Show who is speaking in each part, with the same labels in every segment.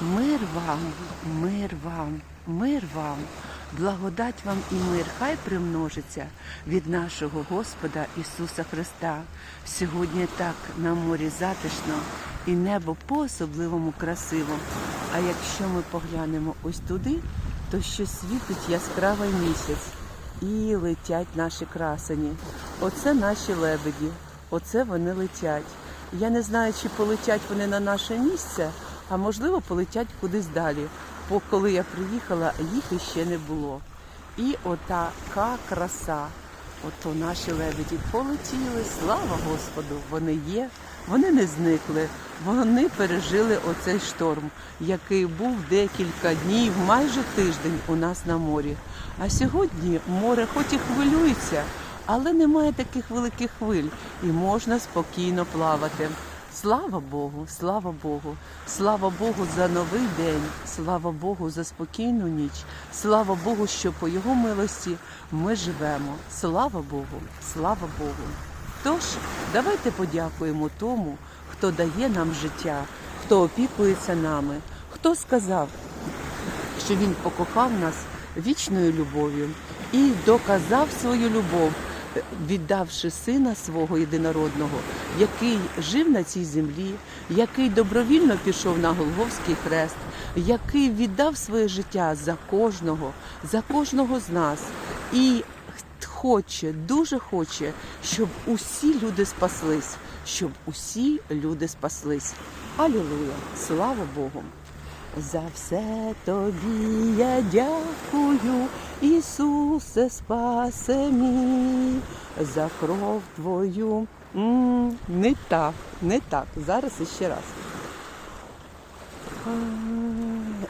Speaker 1: Мир вам, мир вам, мир вам, благодать вам і мир хай примножиться від нашого Господа Ісуса Христа. Сьогодні так на морі затишно і небо по-особливому красиво. А якщо ми поглянемо ось туди, то що світить яскравий місяць і летять наші красені. Оце наші лебеді, оце вони летять. Я не знаю, чи полетять вони на наше місце, а можливо полетять кудись далі. Бо коли я приїхала, їх іще не було. І отака краса. Ото наші лебеді полетіли, слава Господу, вони є, вони не зникли, вони пережили оцей шторм, який був декілька днів, майже тиждень у нас на морі. А сьогодні море хоч і хвилюється, але немає таких великих хвиль і можна спокійно плавати. Слава Богу, слава Богу, слава Богу за новий день, слава Богу за спокійну ніч, слава Богу, що по Його милості ми живемо. Слава Богу, слава Богу. Тож, давайте подякуємо тому, хто дає нам життя, хто опікується нами, хто сказав, що Він покохав нас вічною любов'ю і доказав свою любов, віддавши сина свого єдинородного, який жив на цій землі, який добровільно пішов на Голговський хрест, який віддав своє життя за кожного, за кожного з нас. І хоче, дуже хоче, щоб усі люди спаслись, щоб усі люди спаслись. Алілуя! Слава Богу! За все тобі я дякую, Ісусе, спасе мій, за кров твою. М, не так, не так. Зараз іще раз.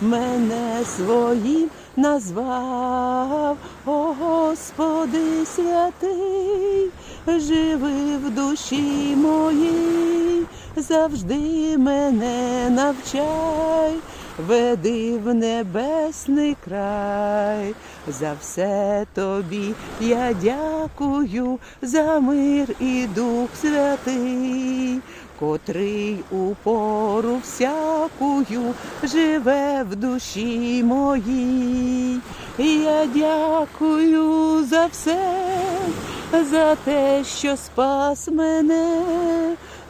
Speaker 1: мене своїм назвав, о Господи святий, живи в душі моїй, завжди мене навчай, веди в небесний край, за все тобі я дякую, за мир і Дух Святий. Котрий у пору всякую живе в душі моїй. Я дякую за все, за те, що спас мене,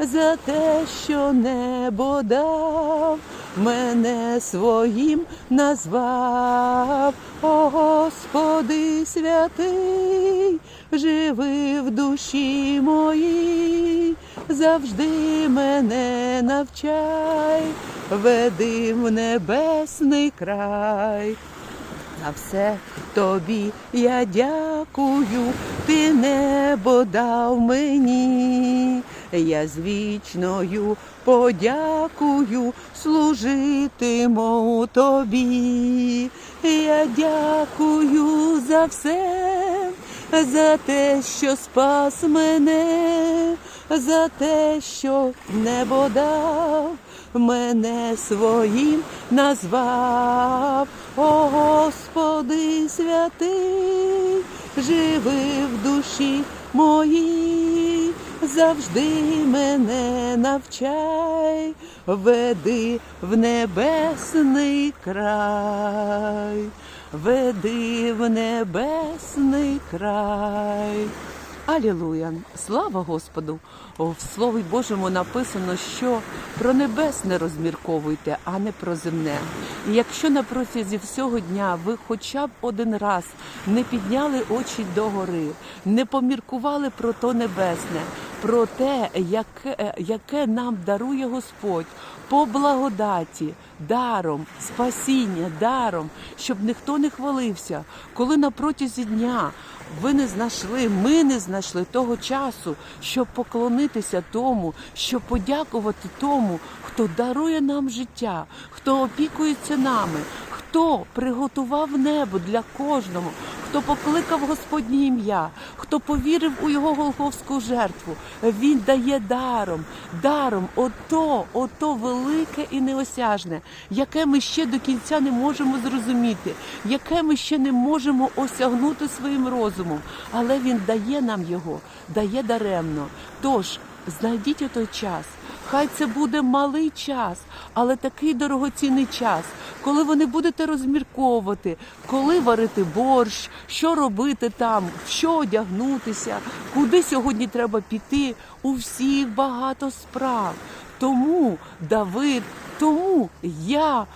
Speaker 1: за те, що небо дав, мене своїм назвав, о Господи святий, живи в душі моїй, завжди мене навчай, веди в небесний край. За все тобі я дякую, ти небо дав мені. Я з вічною подякую, служитиму тобі. Я дякую за все, за те, що спас мене, за те, що небо дав, мене своїм назвав, о Господи святий, живи в душі моїй, завжди мене навчай, веди в небесний край, веди в небесний край. Алілуя! Слава Господу! В Слові Божому написано, що про небесне розмірковуйте, а не про земне. І якщо на протязі всього дня ви хоча б один раз не підняли очі догори, не поміркували про то небесне, про те, яке, яке нам дарує Господь по благодаті, даром, спасіння, даром, щоб ніхто не хвалився, коли на протязі дня ви не знайшли, ми не знайшли того часу, щоб поклонитися тому, щоб подякувати тому, хто дарує нам життя, хто опікується нами, хто приготував небо для кожного, хто покликав Господнє ім'я, хто повірив у його голговську жертву, він дає даром, даром ото, ото велике і неосяжне, яке ми ще до кінця не можемо зрозуміти, яке ми ще не можемо осягнути своїм розумом, але він дає нам його, дає даремно. Тож знайдіть той час. Хай це буде малий час, але такий дорогоцінний час, коли ви не будете розмірковувати, коли варити борщ, що робити там, що одягнутися, куди сьогодні треба піти. У всіх багато справ. Тому Давид, тому я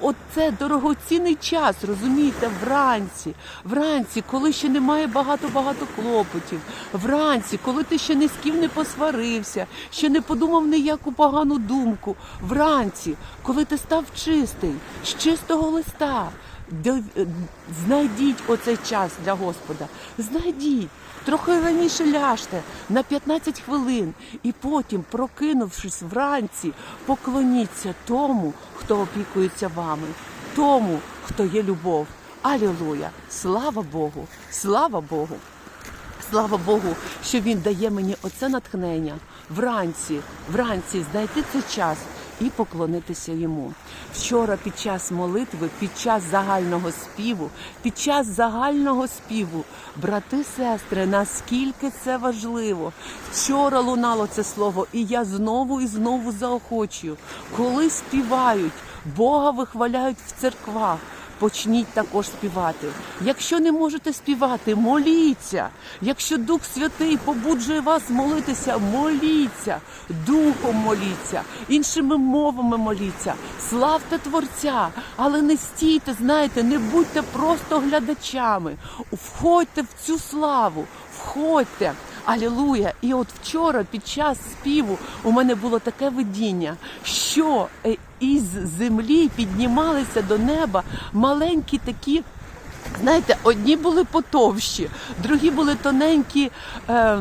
Speaker 1: оце дорогоцінний час, розумієте, вранці, вранці, коли ще немає багато-багато клопотів, вранці, коли ти ще ні з ким не посварився, ще не подумав ніяку погану думку, вранці, коли ти став чистий, з чистого листа. Е, Знайдіть оцей час для Господа. Знайдіть. Трохи раніше ляжте на 15 хвилин, і потім, прокинувшись вранці, поклоніться тому, хто опікується вами, тому, хто є любов. Алілуя! Слава Богу! Слава Богу! Слава Богу, що він дає мені оце натхнення вранці, вранці знайти цей час і поклонитися йому. Вчора під час молитви, під час загального співу, під час загального співу, брати, сестри, наскільки це важливо. Вчора лунало це слово, і я знову і знову заохочую, коли співають, Бога вихваляють в церквах. Почніть також співати. Якщо не можете співати, моліться. Якщо Дух Святий побуджує вас молитися, моліться, духом моліться, іншими мовами моліться, славте Творця, але не стійте, знаєте, не будьте просто глядачами. Входьте в цю славу, входьте. Алілуя! І от вчора під час співу у мене було таке видіння, що е, із землі піднімалися до неба маленькі такі. Знаєте, одні були потовщі, другі були тоненькі е,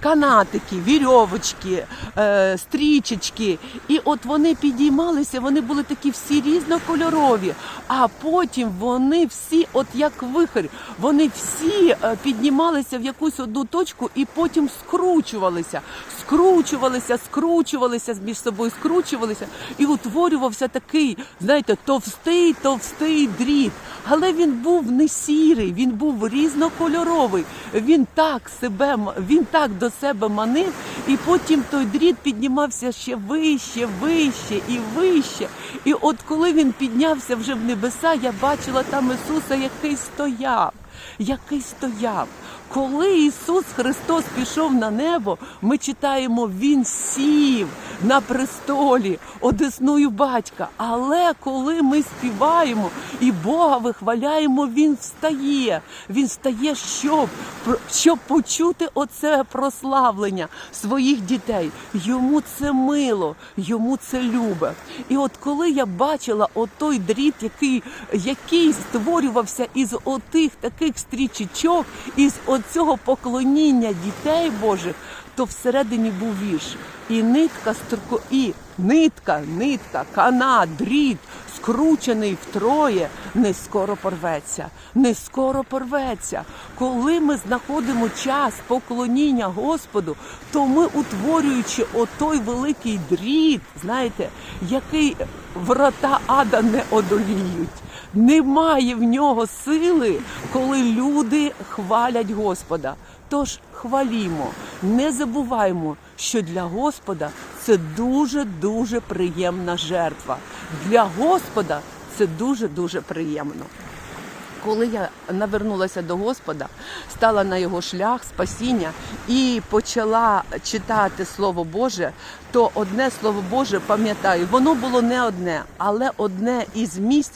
Speaker 1: канатики, вірьовочки, е, стрічечки. І от вони підіймалися, вони були такі всі різнокольорові, а потім вони всі, от як вихрь, вони всі е, піднімалися в якусь одну точку і потім скручувалися, скручувалися, скручувалися між собою, скручувалися, і утворювався такий, знаєте, товстий, товстий дріт. Але він був не сірий, він був різнокольоровий. Він так себе він так до себе манив, і потім той дріт піднімався ще вище, вище і вище. І от коли він піднявся вже в небеса, я бачила там Ісуса, який стояв, який стояв. Коли Ісус Христос пішов на небо, ми читаємо, Він сів на престолі одесною батька. Але коли ми співаємо і Бога вихваляємо, Він встає. Він встає, щоб, щоб почути оце прославлення своїх дітей. Йому це мило, йому це любе. І от коли я бачила отой дріт, який, який створювався із отих таких стрічечок, із оцього поклоніння дітей Божих, то всередині був вірш. І нитка струко, і нитка, нитка, канат, дріт, скручений втроє, не скоро порветься, не скоро порветься. Коли ми знаходимо час поклоніння Господу, то ми, утворюючи отой великий дріт, знаєте, який врата ада не одоліють. Немає в нього сили, коли люди хвалять Господа. Тож хвалімо, не забуваймо, що для Господа це дуже дуже приємна жертва. Для Господа це дуже дуже приємно. Коли я навернулася до Господа, стала на його шлях спасіння і почала читати Слово Боже, то одне Слово Боже пам'ятаю, воно було не одне, але одне із місць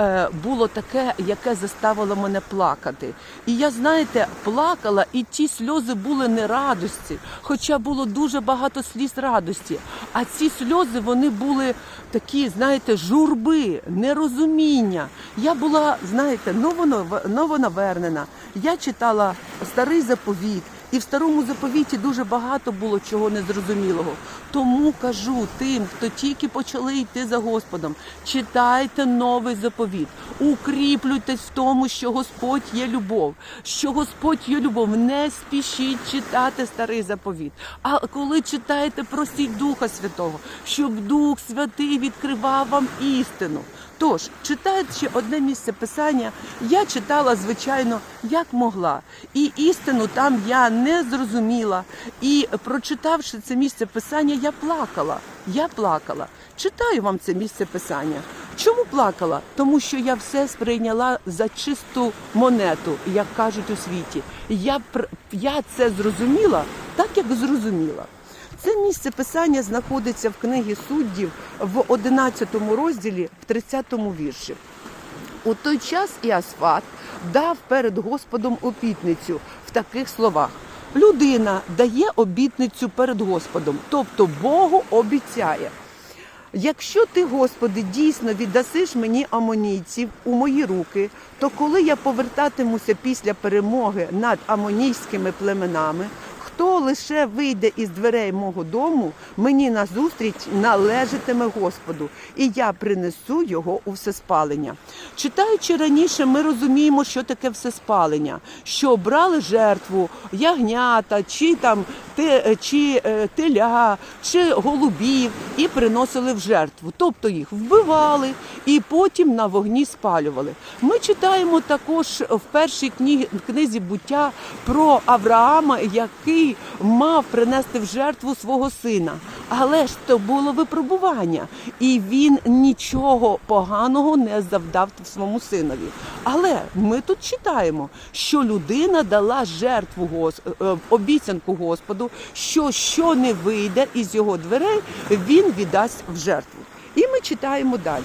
Speaker 1: е, було таке, яке заставило мене плакати. І я, знаєте, плакала, і ті сльози були не радості, хоча було дуже багато сліз радості. А ці сльози вони були такі, знаєте, журби, нерозуміння. Я була, знаєте, новоно- новонавернена. Я читала старий заповіт. І в старому заповіті дуже багато було чого незрозумілого. Тому кажу тим, хто тільки почали йти за Господом, читайте новий заповіт, укріплюйтесь в тому, що Господь є любов, що Господь є любов. Не спішіть читати старий заповіт. А коли читаєте, просіть Духа Святого, щоб Дух Святий відкривав вам істину. Тож, читаючи одне місце писання, я читала, звичайно, як могла. І істину там я не зрозуміла. І прочитавши це місце писання, я плакала. Я плакала. Читаю вам це місце писання. Чому плакала? Тому що я все сприйняла за чисту монету, як кажуть у світі. Я, я це зрозуміла так, як зрозуміла. Це місце писання знаходиться в книгі суддів в 11 розділі, в 30 вірші. У той час Іасфат дав перед Господом обітницю в таких словах: людина дає обітницю перед Господом, тобто Богу обіцяє. Якщо ти, Господи, дійсно віддасиш мені амонійців у мої руки, то коли я повертатимуся після перемоги над амонійськими племенами, хто лише вийде із дверей мого дому, мені назустріч належатиме Господу, і я принесу його у всеспалення. Читаючи раніше, ми розуміємо, що таке всеспалення, що брали жертву ягнята, чи там те, чи е, теля, чи голубів і приносили в жертву. Тобто їх вбивали і потім на вогні спалювали. Ми читаємо також в першій книзі буття про Авраама, який мав принести в жертву свого сина. Але ж то було випробування, і він нічого поганого не завдав своєму синові. Але ми тут читаємо, що людина дала жертву Гос... е, обіцянку Господу, що що не вийде із його дверей, він віддасть в жертву. І ми читаємо далі.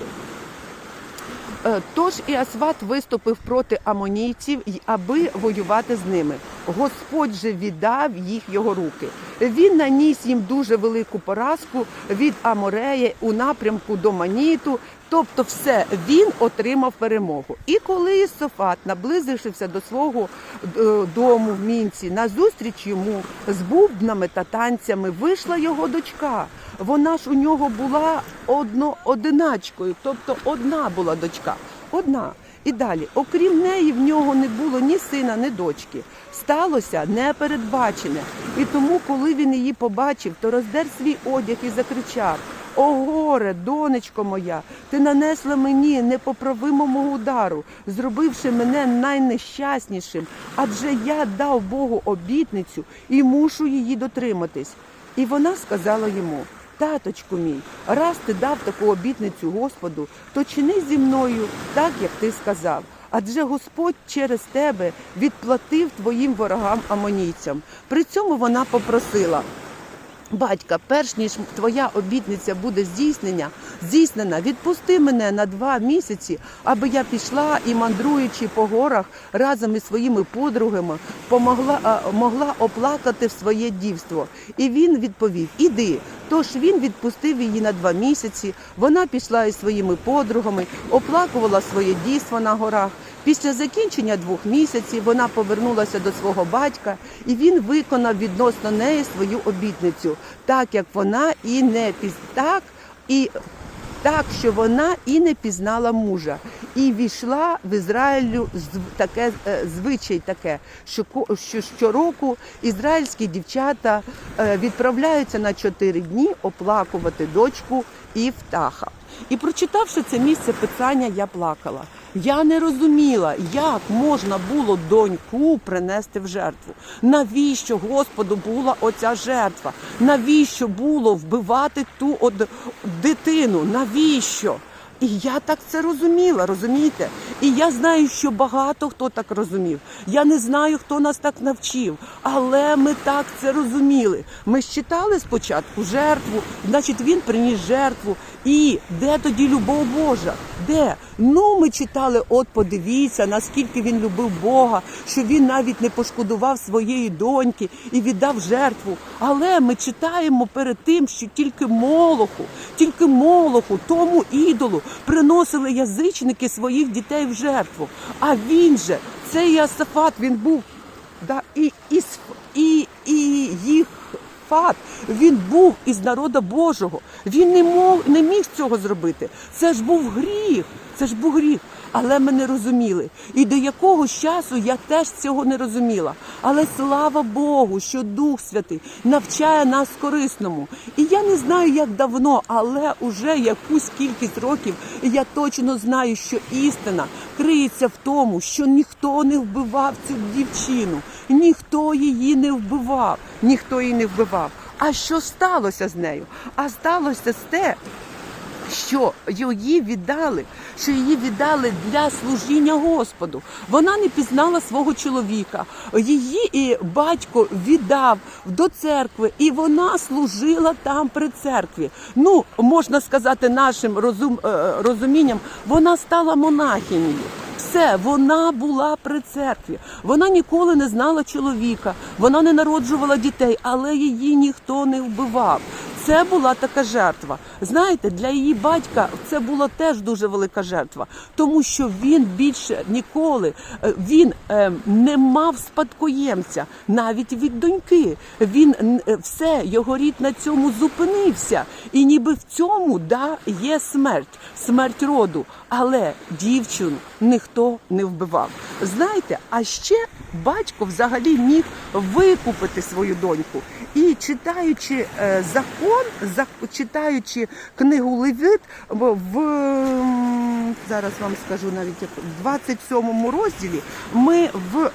Speaker 1: Е, Тож Іасват виступив проти амонійців, аби воювати з ними. Господь же віддав їх його руки. Він наніс їм дуже велику поразку від Аморея у напрямку до Маніту. Тобто, все він отримав перемогу. І коли Ісофат наблизився до свого е, дому в мінці, назустріч йому з бубнами та танцями вийшла його дочка. Вона ж у нього була одно одиначкою, тобто одна була дочка. Одна. І далі, окрім неї, в нього не було ні сина, ні дочки. Сталося непередбачене. І тому, коли він її побачив, то роздер свій одяг і закричав: О, горе, донечко моя, ти нанесла мені непоправимого удару, зробивши мене найнещаснішим, адже я дав Богу обітницю і мушу її дотриматись. І вона сказала йому: Таточку мій, раз ти дав таку обітницю Господу, то чини зі мною так, як ти сказав. Адже Господь через тебе відплатив твоїм ворогам амонійцям. При цьому вона попросила. Батька, перш ніж твоя обітниця буде здійснення, здійснена, відпусти мене на два місяці, аби я пішла і мандруючи по горах разом із своїми подругами, помогла могла оплакати в своє дівство. І він відповів: Іди. Тож він відпустив її на два місяці. Вона пішла із своїми подругами, оплакувала своє дійство на горах. Після закінчення двох місяців вона повернулася до свого батька, і він виконав відносно неї свою обітницю, так як вона і не піз... так, і так, що вона і не пізнала мужа, і війшла в Ізраїлю таке е, звичай таке, що що щороку ізраїльські дівчата е, відправляються на чотири дні оплакувати дочку Івтаха. І прочитавши це місце питання, я плакала. Я не розуміла, як можна було доньку принести в жертву. Навіщо Господу була оця жертва? Навіщо було вбивати ту од... дитину? Навіщо? І я так це розуміла, розумієте? І я знаю, що багато хто так розумів. Я не знаю, хто нас так навчив, але ми так це розуміли. Ми ж читали спочатку жертву, значить він приніс жертву. І де тоді любов Божа? Де? Ну, ми читали, от подивіться, наскільки він любив Бога, що він навіть не пошкодував своєї доньки і віддав жертву. Але ми читаємо перед тим, що тільки молоху, тільки молоху, тому ідолу приносили язичники своїх дітей в жертву. А він же, цей Іосафат, він був да, і, і, і, і їх він був із народа Божого. Він не мог не міг цього зробити. Це ж був гріх. Це ж був гріх. Але ми не розуміли. І до якогось часу я теж цього не розуміла. Але слава Богу, що Дух Святий навчає нас корисному. І я не знаю, як давно, але уже якусь кількість років я точно знаю, що істина криється в тому, що ніхто не вбивав цю дівчину, ніхто її не вбивав, ніхто її не вбивав. А що сталося з нею? А сталося з те, що її віддали, що її віддали для служіння Господу. Вона не пізнала свого чоловіка. Її і батько віддав до церкви, і вона служила там при церкві. Ну, можна сказати, нашим розум, е, розумінням, вона стала монахинею. Все, вона була при церкві. Вона ніколи не знала чоловіка, вона не народжувала дітей, але її ніхто не вбивав. Це була така жертва. Знаєте, для її батька це була теж дуже велика жертва, тому що він більше ніколи е, він е, не мав спадкоємця навіть від доньки. Він е, все його рід на цьому зупинився, і ніби в цьому да є смерть, смерть роду. Але дівчину ніхто не вбивав. Знаєте, а ще батько взагалі міг викупити свою доньку. І читаючи е, закон, за, читаючи книгу Левіт, в, зараз вам скажу навіть в 27 розділі, ми в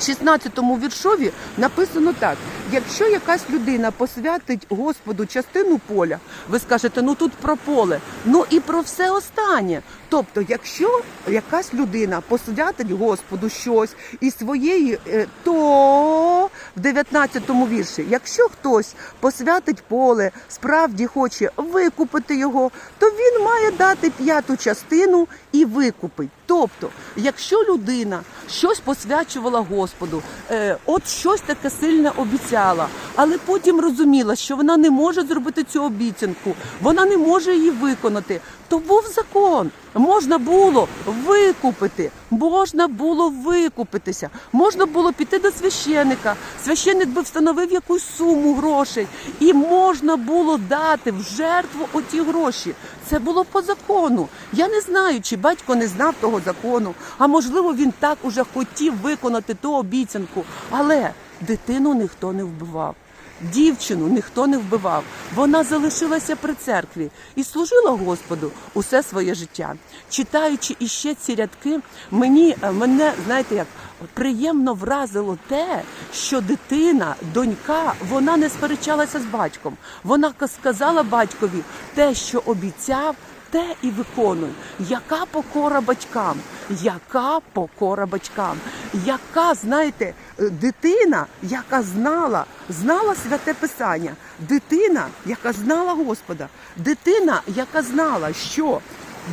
Speaker 1: 16-му віршові написано так: якщо якась людина посвятить Господу частину поля, ви скажете, ну тут про поле, ну і про все останнє. Тобто, якщо якась людина посвятить Господу щось із своєї, е, то в 19-му вірші, якщо хтось посвятить поле, справді хоче викупити його, то він має дати п'яту частину і викупить. Тобто, якщо людина щось посвячувала Господу, е, от щось таке сильне обіцяла, але потім розуміла, що вона не може зробити цю обіцянку, вона не може її виконати, то був закон. Можна було викупити, можна було викупитися, можна було піти до священика. Священник би встановив якусь суму грошей, і можна було дати в жертву оті гроші. Це було по закону. Я не знаю, чи батько не знав того закону, а можливо він так уже хотів виконати ту обіцянку, але дитину ніхто не вбивав. Дівчину ніхто не вбивав. Вона залишилася при церкві і служила Господу усе своє життя. Читаючи іще ці рядки, мені е, мене знаєте як приємно вразило те, що дитина, донька, вона не сперечалася з батьком. Вона ка- сказала батькові те, що обіцяв. Те і виконуй. Яка покора батькам? Яка покора батькам? Яка, знаєте, е, дитина, яка знала, знала святе писання, дитина, яка знала Господа, дитина, яка знала, що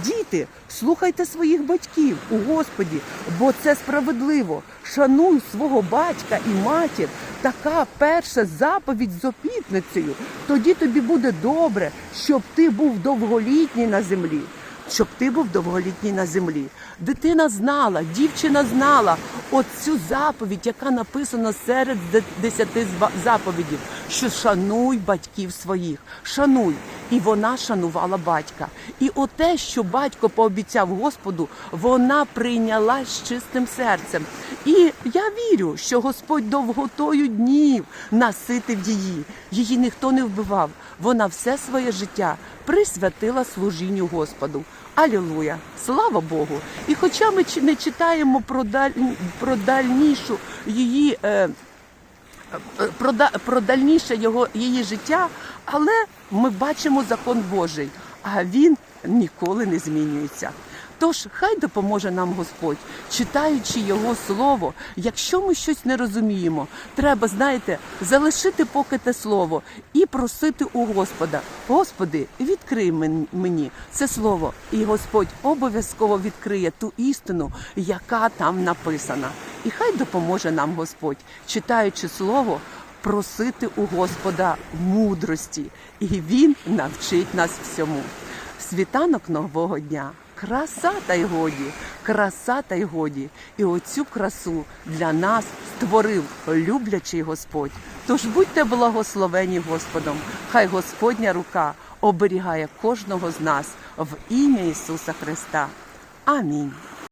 Speaker 1: діти, слухайте своїх батьків у Господі, бо це справедливо. Шануй свого батька і матір. Така перша заповідь з опітницею. Тоді тобі буде добре, щоб ти був довголітній на землі. Щоб ти був довголітній на землі. Дитина знала, дівчина знала оцю заповідь, яка написана серед десяти заповідів, що шануй батьків своїх, шануй. І вона шанувала батька. І оте, що батько пообіцяв Господу, вона прийняла з чистим серцем. І я вірю, що Господь довготою днів наситив її. Її ніхто не вбивав. Вона все своє життя присвятила служінню Господу. Алілуя! Слава Богу! І хоча ми не читаємо про, даль... про дальнішу її. Е... е, Про, про дальніше його її життя, але ми бачимо закон Божий, а він ніколи не змінюється. Тож хай допоможе нам Господь, читаючи Його слово. Якщо ми щось не розуміємо, треба, знаєте, залишити поки те слово і просити у Господа. Господи, відкрий мені це слово, і Господь обов'язково відкриє ту істину, яка там написана. І хай допоможе нам Господь, читаючи слово, просити у Господа мудрості, і Він навчить нас всьому. Світанок нового дня. Краса та й годі, краса та й годі. І оцю красу для нас створив люблячий Господь. Тож будьте благословені Господом, хай Господня рука оберігає кожного з нас в ім'я Ісуса Христа. Амінь.